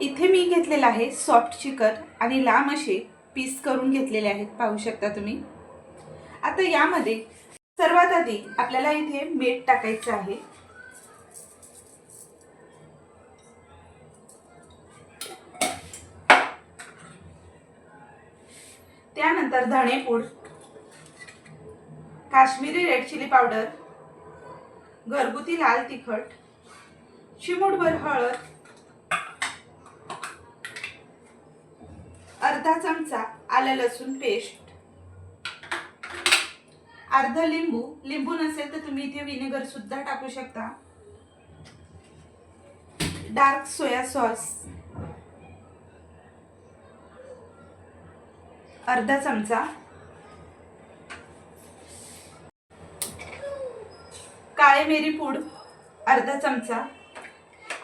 इथे मी घेतलेलं आहे सॉफ्ट चिकन आणि लांब असे पीस करून घेतलेले आहेत. पाहू शकता तुम्ही. आता यामध्ये सर्वात आधी आपल्याला इथे मीठ टाकायचं आहे. त्यानंतर धणेपूड काश्मीरी रेड चिली पावडर घरगुती लाल तिखट चिमूटभर हळद अर्धा चमचा आलं लसूण पेस्ट अर्धा लिंबू. लिंबू नसेल तर तुम्ही इथे विनेगर सुद्धा टाकू शकता. डार्क सोया सॉस अर्धा चमचा. काळे मिरी पूड अर्धा चमचा.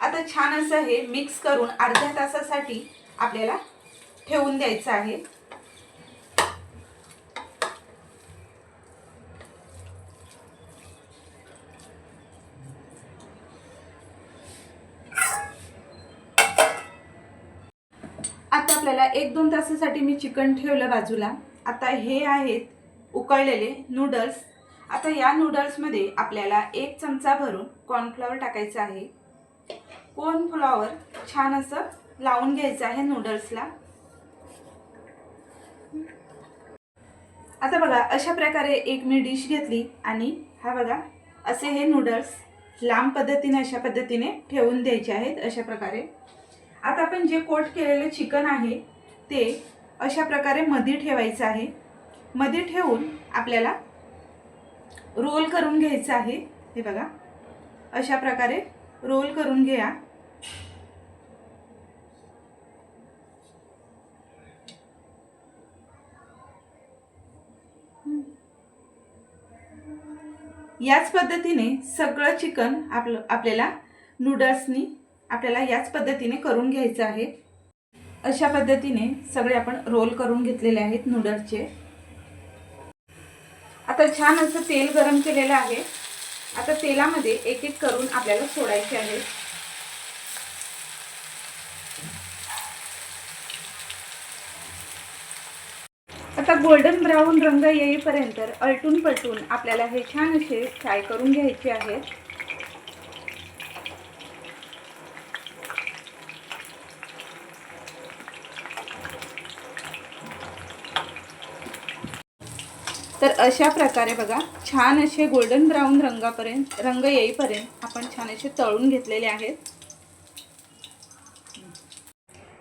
आता छान असं हे मिक्स करून अर्ध्या तासासाठी आपल्याला ठेवून द्यायचं आहे. आता आपल्याला एक दोन तासासाठी मी चिकन ठेवलं बाजूला. आता हे आहेत उकळलेले नूडल्स आता या नूडल्समध्ये आपल्याला एक चमचा भरून कॉर्नफ्लॉवर टाकायचं आहे. कॉर्नफ्लॉवर छान असं लावून घ्यायचं आहे नूडल्सला आता बघा अशा प्रकारे एक मी डिश घेतली आणि हा बघा असे हे नूडल्स लांब पद्धतीने अशा पद्धतीने ठेवून द्यायचे आहेत अशा प्रकारे. आता आपण जे कोट केलेलं चिकन आहे ते अशा प्रकारे मध्ये ठेवायचं आहे. मध्ये ठेवून आपल्याला रोल करून घ्यायचं आहे. हे बघा अशा प्रकारे रोल करून घ्या. याच पद्धतीने सगळं चिकन आपलं आपल्याला नूडल्सनी आपल्याला याच पद्धतीने करून घ्यायचं आहे. अशा पद्धतीने सगळे आपण रोल करून घेतलेले आहेत नूडल्सचे आता छान असं तेल गरम केलेलं आहे. आता तेलामध्ये एक एक करून आपल्याला सोडायचे आहे. आता गोल्डन ब्राऊन रंग येईपर्यंत अलटून पलटून आपल्याला हे छान असे फ्राय करून घ्यायचे आहेत. तर अशा प्रकारे बघा छान असे गोल्डन ब्राऊन रंगापर्यंत रंग येईपर्यंत आपण छान असे तळून घेतलेले आहेत.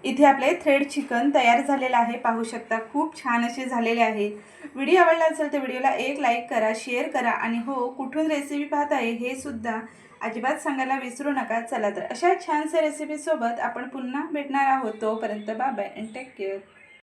इथे आपले थ्रेड चिकन तयार झालेलं आहे. पाहू शकता खूप छान असे झालेले आहे. व्हिडिओ आवडला असेल तर व्हिडिओला एक लाईक करा शेअर करा आणि हो कुठून रेसिपी पाहत आहे हे सुद्धा अजिबात सांगायला विसरू नका. चला तर अशा छानशा रेसिपीसोबत आपण पुन्हा भेटणार आहोत. तोपर्यंत बाय अँड टेक केअर